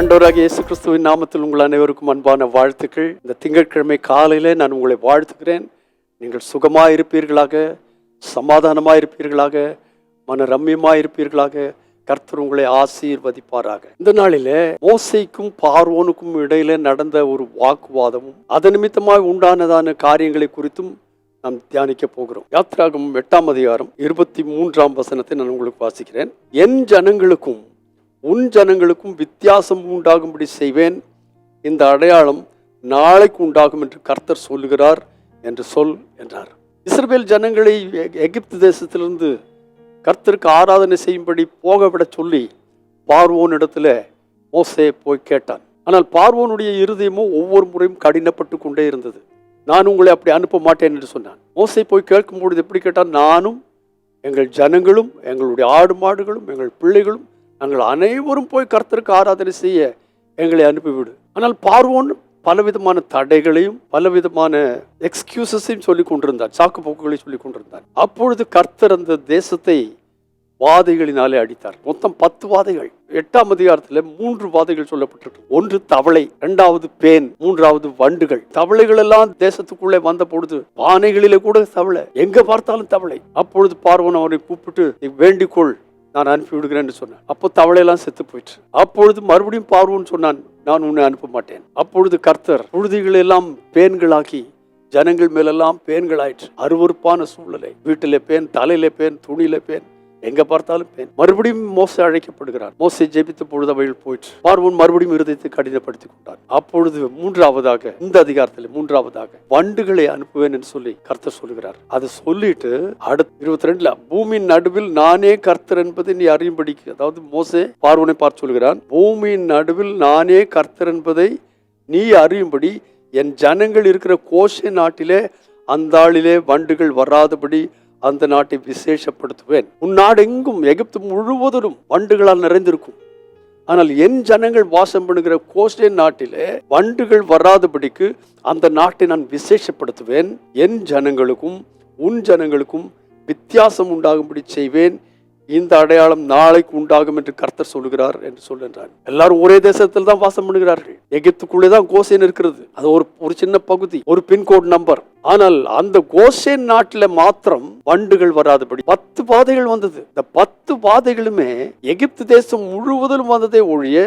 அண்டோராக இயேசு கிறிஸ்துவின் நாமத்தில் உங்கள் அனைவருக்கும் அன்பான வாழ்த்துக்கள். இந்த திங்கட்கிழமை காலையிலே நான் உங்களை வாழ்த்துக்கிறேன் நீங்கள் சுகமாக இருப்பீர்களாக சமாதானமாக இருப்பீர்களாக மன ரம்யமாக இருப்பீர்களாக கர்த்தர் உங்களை ஆசீர்வதிப்பாராக. இந்த நாளில் மோசைக்கும் பார்வோனுக்கும் இடையிலே நடந்த ஒரு வாக்குவாதமும் அது நிமித்தமாக உண்டானதான காரியங்களை குறித்தும் நாம் தியானிக்க போகிறோம். யாத்ராகம் எட்டாம் அதிகாரம் இருபத்தி மூன்றாம் வசனத்தை நான் உங்களுக்கு வாசிக்கிறேன். என் ஜனங்களுக்கும் உன் ஜனங்களுக்கும் வித்தியாசம் உண்டாகும்படி செய்வேன். இந்த அடையாளம் நாளைக்கு உண்டாகும் என்று கர்த்தர் சொல்லுகிறார் என்று சொல் என்றார். இஸ்ரேல் ஜனங்களை எகிப்து தேசத்திலிருந்து கர்த்தருக்கு ஆராதனை செய்யும்படி போக விட சொல்லி பார்வோனிடத்துல மோசே போய் கேட்டான். ஆனால் பார்வோனுடைய இருதயமும் ஒவ்வொரு முறையும் கடினப்பட்டு கொண்டே இருந்தது. நான் உங்களை அப்படி அனுப்ப மாட்டேன் என்று சொன்னான். மோசை போய் கேட்கும்பொழுது எப்படி கேட்டால் நானும் எங்கள் ஜனங்களும் எங்களுடைய ஆடு மாடுகளும் எங்கள் பிள்ளைகளும் நாங்கள் அனைவரும் போய் கர்த்தருக்கு ஆராதனை செய்ய எங்களை அனுப்பிவிடு. ஆனால் பார்வோன் பலவிதமான தடைகளையும் பலவிதமான எக்ஸ்கியூசஸையும் சொல்லி கொண்டிருந்தார். சாக்கு போக்குகளையும் சொல்லி கொண்டிருந்தார். அப்பொழுது கர்த்தர் அந்த தேசத்தை வாதைகளினாலே அடித்தார். மொத்தம் பத்து வாதைகள். எட்டாம் அதிகாரத்தில் மூன்று வாதைகள் சொல்லப்பட்டிருக்கு. ஒன்று தவளை இரண்டாவது பேன் மூன்றாவது வண்டுகள். தவளைகள் எல்லாம் தேசத்துக்குள்ளே வந்த பொழுது பானைகளிலே கூட தவளை. எங்க பார்த்தாலும் தவளை. அப்பொழுது பார்வன் அவரை கூப்பிட்டு வேண்டிக்கொள். நான் அனுப்பி விடுகிறேன்னு சொன்னேன். அப்போ தவளையெல்லாம் செத்து போயிட்டு அப்பொழுது மறுபடியும் பார்வோன்னு சொன்னான் நான் உன்னை அனுப்ப மாட்டேன். அப்பொழுது கர்த்தர் புழுதிகளெல்லாம் பேன்களாக்கி ஜனங்கள் மேலெல்லாம் பேன்களாயிற்று. அருவருப்பான சூழ்நிலை. வீட்டிலே பேன் தலையில பேன் துணியில பேன். எங்க பார்த்தாலும் பேன் மறுபடியும் மோசை அழைக்கப்படுகிறார். மோசை ஜெபித்த பொழுது அவைகள் போயிற்று. பார்வன் மறுபடியும் இருதயத்தை கடினப்படுத்தி கொண்டார் அப்பொழுது மூன்றாவதாக இந்த அதிகாரத்தில் மூன்றாவதாக வண்டுகளை அனுப்புவேன் என்று சொல்லி கர்த்தர் சொல்லுகிறார். அதை சொல்லிட்டு அடுத்த இருபத்தி ரெண்டுல பூமியின் நடுவில் நானே கர்த்தர் என்பதை நீ அறியும்படிக்கு அதாவது மோசே பார்வனை பார்த்து சொல்கிறான் பூமியின் நடுவில் நானே கர்த்தர் என்பதை நீ அறியும்படி என் ஜனங்கள் இருக்கிற கோஷை நாட்டிலே அந்த ஆளிலே வண்டுகள் வராதபடி அந்த நாட்டை விசேஷப்படுத்துவேன். உன் நாடு எங்கும் எகிப்து முழுவதும் வண்டுகளால் நிறைந்திருக்கும். ஆனால் என் ஜனங்கள் வாசம் பண்ணுகிற கோஸ்டே நாட்டிலே வண்டுகள் வராதபடிக்கு அந்த நாட்டை நான் விசேஷப்படுத்துவேன். என் ஜனங்களுக்கும் உன் ஜனங்களுக்கும் வித்தியாசம் உண்டாகும்படி செய்வேன். இந்த அடையாளம் நாளைக்கு உண்டாகும் என்று கர்த்தர் சொல்லுகிறார் என்று சொல்லுகிறார் எல்லாரும் ஒரே தேசத்தில் தான் வாசம் பண்ணுகிறார்கள். எகிப்துக்குள்ளே தான் கோசேன் இருக்கிறது. அது ஒரு ஒரு சின்ன பகுதி ஒரு பின்கோடு நம்பர். ஆனால் அந்த கோசேன் நாட்டில் மாத்திரம் வண்டுகள் வராதபடி பத்து பாதைகள் வந்தது. இந்த பத்து பாதைகளுமே எகிப்து தேசம் முழுவதிலும் வந்ததே ஒழிய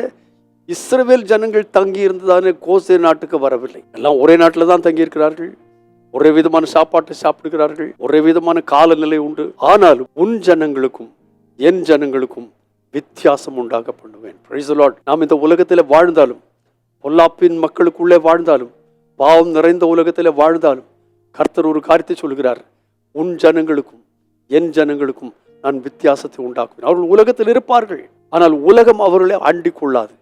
இஸ்ரவேல் ஜனங்கள் தங்கி இருந்ததான கோசே நாட்டுக்கு வரவில்லை. எல்லாம் ஒரே நாட்டில் தான் தங்கி இருக்கிறார்கள். ஒரே விதமான சாப்பாட்டை சாப்பிடுகிறார்கள். ஒரே விதமான காலநிலை உண்டு. ஆனாலும் உன் ஜனங்களுக்கும் என் ஜனங்களுக்கும் வித்தியாசம் உண்டாக பண்ணுவேன் Praise நாம் இந்த உலகத்தில் வாழ்ந்தாலும் பொல்லாப்பின் மக்களுக்குள்ளே வாழ்ந்தாலும் பாவம் நிறைந்த உலகத்தில் வாழ்ந்தாலும் கர்த்தர் ஒரு காரியத்தை சொல்கிறார். உன் ஜனங்களுக்கும் என் ஜனங்களுக்கும் நான் வித்தியாசத்தை உண்டாக்குவேன். அவர்கள் உலகத்தில் இருப்பார்கள் ஆனால் உலகம் அவர்களை ஆண்டிக் கொள்ளாது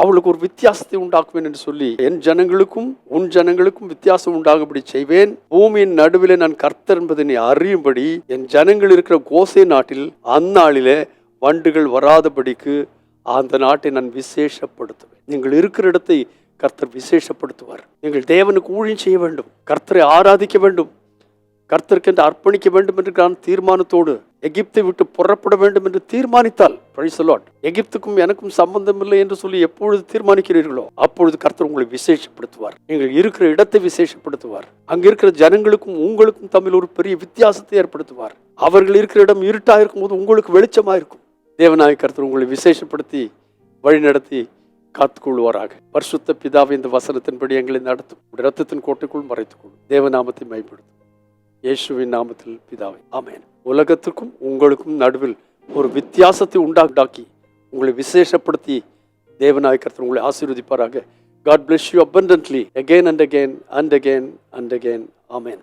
அவளுக்கு ஒரு வித்தியாசத்தை உண்டாக்குவேன் என்று சொல்லி என் ஜனங்களுக்கும் உன் ஜனங்களுக்கும் வித்தியாசம் உண்டாகும்படி செய்வேன். பூமியின் நடுவிலே நான் கர்த்தர் என்பதை நீ அறியும்படி என் ஜனங்கள் இருக்கிற கோசே நாட்டில் அந்நாளிலே வண்டுகள் வராதபடிக்கு அந்த நாட்டை நான் விசேஷப்படுத்துவேன். நீங்கள் இருக்கிற இடத்தை கர்த்தர் விசேஷப்படுத்துவார். நீங்கள் தேவனுக்கு ஊழியம் செய்ய வேண்டும். கர்த்தரை ஆராதிக்க வேண்டும். கர்த்தருக்கு அர்ப்பணிக்க வேண்டும் என்று நான் தீர்மானத்தோடு எகிப்தை விட்டு புறப்பட வேண்டும் என்று தீர்மானித்தால் பழிசலாட் எகிப்துக்கும் எனக்கும் சம்பந்தம் இல்லை என்று சொல்லி எப்பொழுது தீர்மானிக்கிறீர்களோ அப்பொழுது கர்த்தர் உங்களை விசேஷப்படுத்துவார். நீங்கள் இருக்கிற இடத்தை விசேஷப்படுத்துவார். அங்கே இருக்கிற ஜனங்களுக்கும் உங்களுக்கும் தமிழ் ஒரு பெரிய வித்தியாசத்தை ஏற்படுத்துவார். அவர்கள் இருக்கிற இடம் இருட்டா இருக்கும்போது உங்களுக்கு வெளிச்சமாக இருக்கும். தேவநாய கர்த்தர் உங்களை விசேஷப்படுத்தி வழிநடத்தி காத்துக்கொள்வாராக. பரிசுத்த பிதாவை இந்த வசனத்தின்படி எங்களை நடத்தும். ரத்தத்தின் கோட்டைக்குள் மறைத்துக்கொள்ளும். தேவநாமத்தை மைப்படுத்தும் இயேசுவின் நாமத்தில் பிதாவை. ஆமேன். உலகத்துக்கும் உங்களுக்கும் நடுவில் ஒரு வித்தியாசத்தை உண்டாக்கி உங்களை விசேஷப்படுத்தி தேவநாய கர்த்தர் உங்களை ஆசீர்வதிப்பாராக. God bless you abundantly again and again and again and again amen